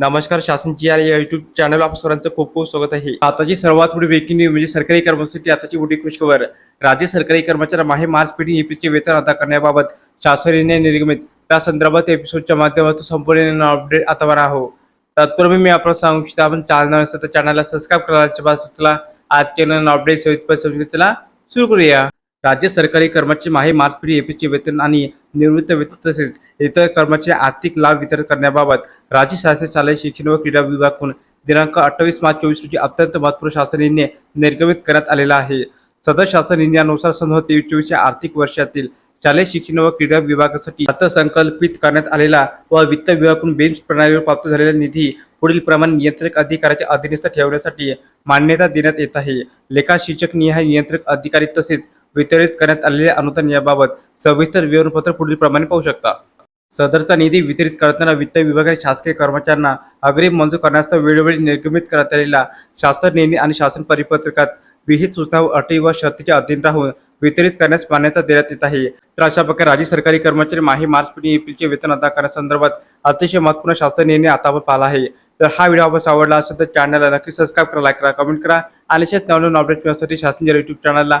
नमस्कार शासनची या YouTube channel आप सरांचं खूप खूप स्वागत आहे. आताची सर्वात मोठी ब्रेकिंग न्यूज म्हणजे सरकारी कर्मचारी आताची मोठी खुश खबर राज्य सरकारी कर्मचारी माहे मार्च पेटी एपीचे वेतन अदा करण्याबाबत शासनाने निर्गमित. त्या संदर्भात एपिसोडच्या माध्यमातून संपूर्ण अपडेट आता बरा आहो तत्पूर्वी मी आपण सांगू इच्छितो आपण चॅनल तर चॅनलला सबस्क्राईब करायला चला आज चॅनल अपडेट सविस्तर सुरू करूया. राज्य सरकारी कर्मचारी माहे मार्च एपीचे वेतन आणि निवृत्त वेतन तसेच इतर कर्मचारी आर्थिक लाभ वितरण करण्याबाबत राज्य शासन शालेय शिक्षण व क्रीडा विभागाकडून दिनांक अठ्ठावीस मार्च चोवीस रोजी अत्यंत महत्त्वपूर्ण शासन निर्णय निर्गमित करण्यात आलेला आहे. सदर शासन निर्णयानुसार सन तेवीस चोवीसच्या आर्थिक वर्षातील शालेय शिक्षण व क्रीडा विभागासाठी अर्थसंकल्पित करण्यात आलेला व वित्त विभागाकडून बेंच प्रणालीवर प्राप्त झालेला निधी पुढील प्रमाण नियंत्रक अधिकाऱ्याच्या अधीनस्थ ठेवण्यासाठी मान्यता देण्यात येत आहे. लेखा शिक्षक निहाय नियंत्रक अधिकारी तसेच वितरित करण्यात आलेल्या अनुदान याबाबत सविस्तर विवरणपत्र पुढील प्रमाणे पाहू शकता. सदरचा निधी वितरित करताना वित्त विभागाने शासकीय कर्मचाऱ्यांना अग्रिम मंजूर करण्याचा वेळोवेळी निर्गमित करण्यात आलेला शासन निर्णय आणि शासन परिपत्रकात विहित सूचना व अटी व शर्तीच्या अधीन राहून वितरित करण्यास मान्यता देण्यात येत आहे. तर अशा प्रकारे राज्य सरकारी कर्मचारी माही मार्च पिढी एप्रिलचे वेतन अदा करण्यासंदर्भात अतिशय महत्त्वपूर्ण शासन निर्णय आता आपण पाहिला आहे. तर हा व्हिडिओ आपण आवडला असेल तर चॅनलला नक्की सबस्क्राईब करा लाईक करा कमेंट करा आणि शेत नवनवीन अपडेट मिळण्यासाठी शासन युट्यूब चॅनलला